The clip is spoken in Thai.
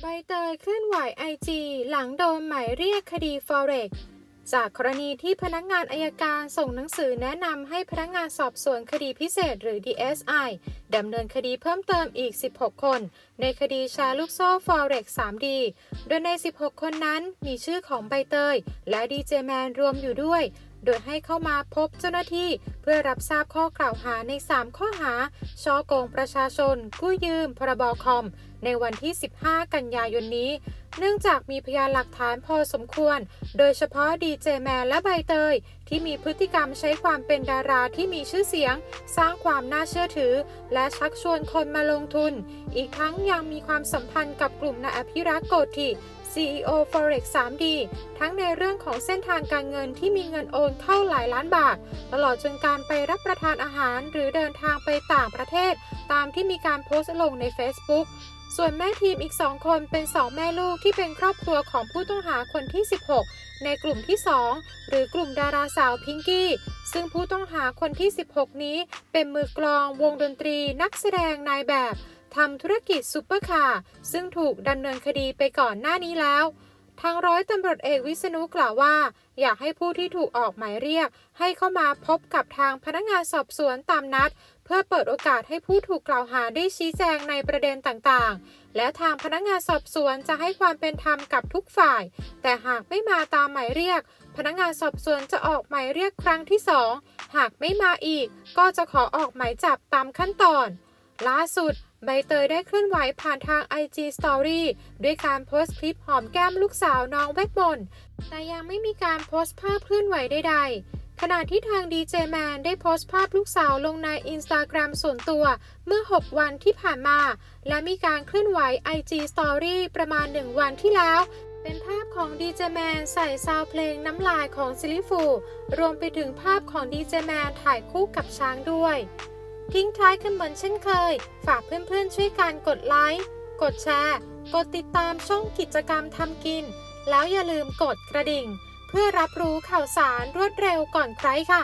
ใบเตยเคลื่อนไหวไอจีหลังโดนหมายเรียกคดี Forex จากกรณีที่พนักงานอายการส่งหนังสือแนะนำให้พนักงานสอบสวนคดีพิเศษหรือ DSI ดำเนินคดีเพิ่มเติมอีก 16 คน ในคดีแชร์ลูกโซ่ Forex 3D โดยใน 16 คนนั้นมีชื่อของใบเตย และดีเจแมนรวมอยู่ด้วย โดยให้เข้ามาพบเจ้าหน้าที่เพื่อรับทราบข้อกล่าวหาใน 3 ข้อหาช่อโกงประชาชน กู้ยืม พรบคอม ในวันที่ 15 กันยายนนี้ เนื่องจากมีพยานหลักฐานพอสมควร โดยเฉพาะดีเจแมนและใบเตย ที่มีพฤติกรรมใช้ความเป็นดาราที่มีชื่อเสียง สร้างความน่าเชื่อถือ และชักชวนคนมาลงทุน อีกทั้งยังมีความสัมพันธ์กับกลุ่มนายอภิรักษ์โกธิ CEO Forex 3D ทั้งในเรื่องของเส้นทางการเงินที่มีเงินโอนเข้าหลายล้านบาท ตลอดจนการไปรับประทานอาหารหรือเดินทางไปต่างประเทศ ตามที่มีการโพสต์ลงใน Facebook ส่วนแม่ทีมอีก 2 คนเป็น 2 แม่ลูกที่เป็นครอบครัวของผู้ต้องหาคนที่ 16 ในกลุ่มที่ 2 หรือกลุ่มดาราสาวพิงกี้ ซึ่งผู้ต้องหาคนที่ 16 นี้เป็นมือกลองวงดนตรีนักแสดงนายแบบทำธุรกิจซุปเปอร์คาร์ซึ่งถูกดำเนินคดีไปก่อนหน้านี้แล้ว ทางร้อยตำรวจเอกวิษณุกล่าวว่า อยากให้ผู้ที่ถูกออกหมายเรียก ให้เข้ามาพบกับทางพนักงานสอบสวนตามนัด เพื่อเปิดโอกาสให้ผู้ถูกกล่าวหาได้ชี้แจงในประเด็นต่างๆ และทางพนักงานสอบสวนจะให้ความเป็นธรรมกับทุกฝ่าย แต่หากไม่มาตามหมายเรียก พนักงานสอบสวนจะออกหมายเรียกครั้งที่สองหากไม่มาอีก ก็จะขอออกหมายจับตามขั้นตอนล่าสุด ใบเตยได้เคลื่อนไหวผ่านทาง IG Story ด้วยการโพสต์คลิปหอมแก้มลูกสาวน้องเวทมนต์แต่ยังไม่มีการโพสต์ภาพเคลื่อนไหวใดๆ ขณะที่ทางดีเจแมนได้โพสต์ภาพลูกสาวลงใน Instagram ส่วนตัวเมื่อ 6 วันที่ผ่านมา และมีการเคลื่อนไหว IG Story ประมาณ 1 วันที่แล้วเป็นภาพของดีเจแมนใส่ซาวเพลงน้ำลายของซิลิฟู รวมไปถึงภาพของดีเจแมนถ่ายคู่กับช้างด้วย ทิ้งท้ายกันเหมือนเช่นเคย ฝากเพื่อนๆช่วยกันกดไลค์ กดแชร์ กดติดตามช่องกิจกรรมทำกิน แล้วอย่าลืมกดกระดิ่ง เพื่อรับรู้ข่าวสารรวดเร็วก่อนใครค่ะ